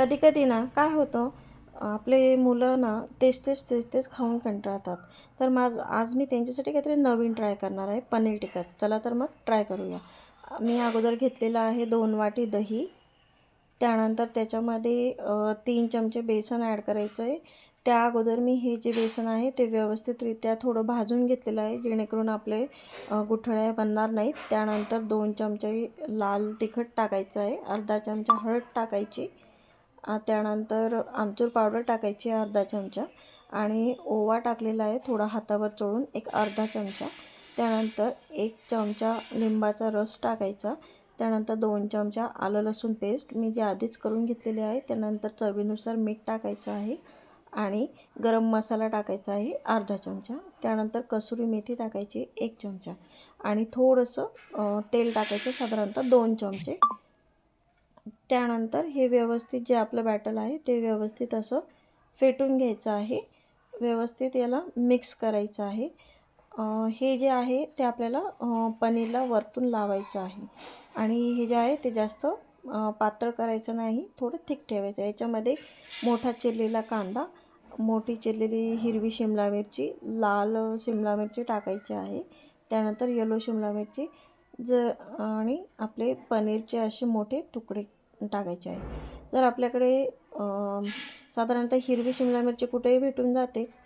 कधी कधी ना काय होतं आपले मुलं ना तेच तेच तेच तेच खाऊन कंटाळतात. तर माझ आज मी त्यांच्यासाठी काहीतरी नवीन ट्राय करणार आहे पनीर टिक्का. चला तर मग ट्राय करूया. मी अगोदर घेतलेलं आहे दोन वाटी दही. त्यानंतर त्याच्यामध्ये तीन चमचे बेसन ॲड करायचं आहे. त्या अगोदर मी हे जे बेसन आहे ते व्यवस्थितरित्या थोडं भाजून घेतलेलं आहे जेणेकरून आपले गुठळ्या बनणार नाहीत. त्यानंतर दोन चमचे लाल तिखट टाकायचं आहे. अर्धा चमचा हळद टाकायची. त्यानंतर आमचूर पावडर टाकायची आहे अर्धा चमचा आणि ओवा टाकलेला आहे थोडा हातावर चोळून एक अर्धा चमचा. त्यानंतर एक चमचा लिंबाचा रस टाकायचा. त्यानंतर दोन चमचा आलं लसूण पेस्ट मी जे आधीच करून घेतलेली आहे. त्यानंतर चवीनुसार मीठ टाकायचं आहे आणि गरम मसाला टाकायचा आहे अर्धा चमचा. त्यानंतर कसुरी मेथी टाकायची एक चमचा आणि थोडंसं तेल टाकायचं साधारणतः दोन चमचे. त्यानंतर हे व्यवस्थित जे आपलं बॅटल आहे ते व्यवस्थित असं फेटून घ्यायचं आहे. व्यवस्थित याला मिक्स करायचं आहे. हे जे आहे ते आपल्याला पनीरला वरतून लावायचं आहे. आणि हे जे आहे ते जास्त पातळ करायचं नाही. थोडं थिक ठेवायचं. याच्यामध्ये मोठा चिरलेला कांदा मोठी चिरलेली हिरवी शिमला मिरची लाल शिमला मिरची टाकायची आहे. त्यानंतर येलो शिमला मिरची ज आणि आपले पनीरचे असे मोठे तुकडे टाकायचे आहे. जर आपल्याकडे साधारणतः हिरवी शिमला मिरची कुठेही भेटून जातेच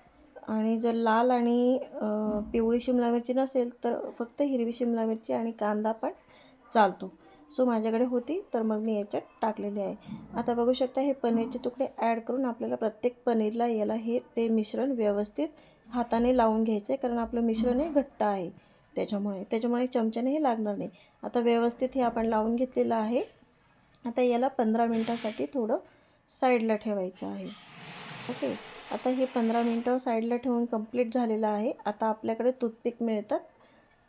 आणि जर लाल आणि पिवळी शिमला मिरची नसेल तर फक्त हिरवी शिमला मिरची आणि कांदा पण चालतो. सो माझ्याकडे होती तर मग मी याच्यात टाकलेली आहे. आता बघू शकता हे पनीरचे तुकडे ॲड करून आपल्याला प्रत्येक पनीरला याला हे ते मिश्रण व्यवस्थित हाताने लावून घ्यायचं आहे कारण आपलं मिश्रण हे घट्ट आहे त्याच्यामुळे. त्याच्यामुळे चमच्याने हे लागणार नाही. आता व्यवस्थित हे आपण लावून घेतलेलं आहे. आता याला पंधरा मिनटासाठी थोडं साईडला ठेवायचं आहे. ओके? आता हे पंधरा मिनटं साईडला ठेवून कंप्लीट झालेलं आहे. आता आपल्याकडे टूथपिक मिळतात.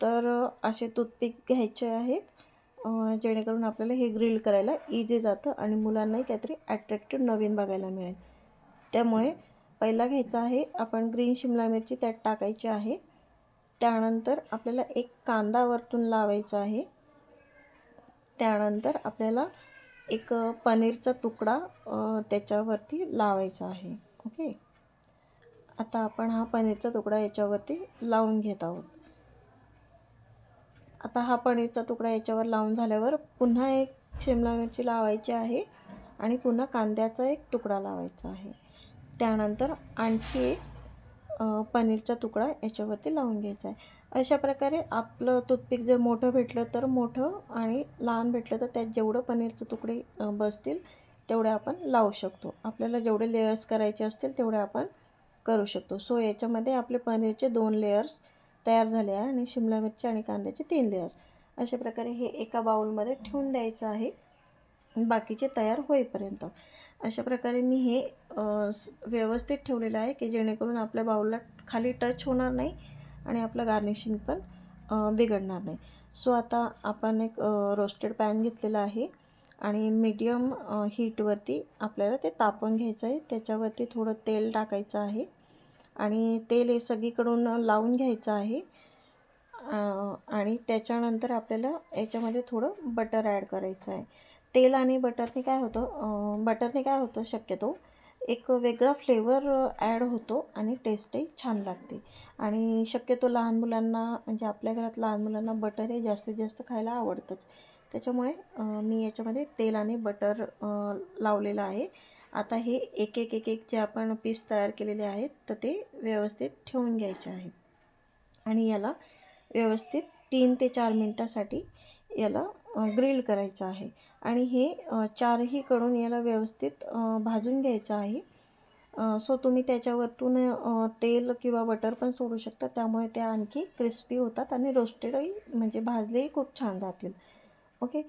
तर असे टूथपिक घ्यायचे आहेत. जेणेकरून आपल्याला हे ग्रिल करायला इझी जातं आणि मुलांनाही काहीतरी ॲट्रॅक्टिव्ह नवीन बघायला मिळेल. त्यामुळे पहिला घ्यायचा आहे. आपण ग्रीन शिमला मिरची त्यात टाकायची आहे. त्यानंतर आपल्याला एक कांदा वरतून लावायचा आहे. त्यानंतर आपल्याला एक पनीरचा तुकडा त्याच्यावरती लावायचा आहे. ओके? आता आपण हा पनीरचा तुकडा याच्यावरती लावून घेत आहोत. आता हा पनीरचा तुकडा याच्यावर लावून झाल्यावर पुन्हा एक शिमला मिरची लावायची आहे आणि पुन्हा कांद्याचा एक तुकडा लावायचा आहे. त्यानंतर आणखी एक पनीरचा तुकडा याच्यावरती लावून घ्यायचा आहे. अशा प्रकारे आपलं टूथपिक जर मोठं भेटलं तर मोठं आणि लहान भेटलं तर त्यात जेवढं पनीरचे तुकडे बसतील तेवढे आपण लावू शकतो. आपल्याला जेवढे लेयर्स करायचे असतील तेवढे आपण करू शकतो. सो याच्यामध्ये आपले पनीरचे दोन लेयर्स तयार झाले आहे आणि शिमला मिरची आणि कांद्याचे तीन लेयर्स अशा प्रकारे हे एका बाउलमध्ये ठेवून द्यायचं आहे. बाकीचे तयार होईपर्यंत. अशा प्रकारे मी हे व्यवस्थित ठेवलेलं आहे की जेणेकरून आपल्या बाउलला खाली टच होणार नाही. आणि आपलं गार्निशिंग पण बिघडणार नाही. सो आता आपण एक रोस्टेड पॅन घेतलेला आहे आणि मीडियम हीटवरती आपल्याला ते तापवून घ्यायचं आहे. त्याच्यावरती थोडं तेल टाकायचं आहे आणि तेल हे सगळीकडून लावून घ्यायचं आहे. आणि त्याच्यानंतर आपल्याला याच्यामध्ये थोडं बटर ॲड करायचं आहे. तेल आणि बटरने काय होतं बटरने काय होतं शक्यतो एक वेगळा फ्लेवर ॲड होतो आणि टेस्टही छान लागते. आणि शक्यतो लहान मुलांना म्हणजे आपल्या घरात लहान मुलांना बटर हे जास्तीत जास्त खायला आवडतंच. त्याच्यामुळे मी याच्यामध्ये तेल आणि बटर लावलेलं आहे. आता हे एक एक एक एक जे आपण पीस तयार केलेले आहेत तर ते व्यवस्थित ठेवून घ्यायचे आहेत. आणि याला व्यवस्थित तीन ते चार मिनटासाठी याला ग्रिल करायचं आहे. आणि हे चारही कडून याला व्यवस्थित भाजून घ्यायचं आहे. सो तुम्ही त्याच्यावरतून तेल किंवा बटर पण सोडू शकता. त्यामुळे ते आणखी क्रिस्पी होतात आणि रोस्टेडही म्हणजे भाजलेही खूप छान राहतील. ओके?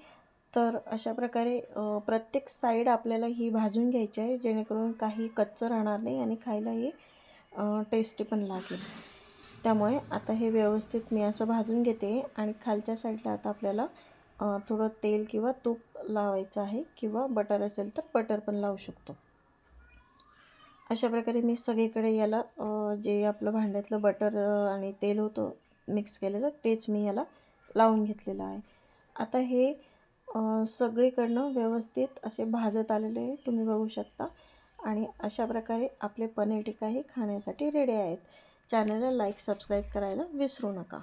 तर अशा प्रकारे प्रत्येक साईड आपल्याला ही भाजून घ्यायची आहे जेणेकरून काही कच्चं राहणार नाही आणि खायला हे टेस्टी पण लागेल. त्यामुळे आता हे व्यवस्थित मी असं भाजून घेते आणि खालच्या साईडला आता आपल्याला थोडं तेल किंवा तूप लावायचं आहे किंवा बटर असेल तर बटर पण लावू शकतो. अशा प्रकारे मी सगळीकडे याला जे आपलं भांड्यातलं बटर आणि तेल होतं मिक्स केलेलं तेच मी याला लावून घेतलेलं आहे. आता हे सगळीकडनं व्यवस्थित असे भाजत आलेले आहे तुम्ही बघू शकता. आणि अशा प्रकारे आपले पनीर टिक्का हे खाण्यासाठी रेडी आहेत. चॅनलला लाईक सबस्क्राईब करायला विसरू नका.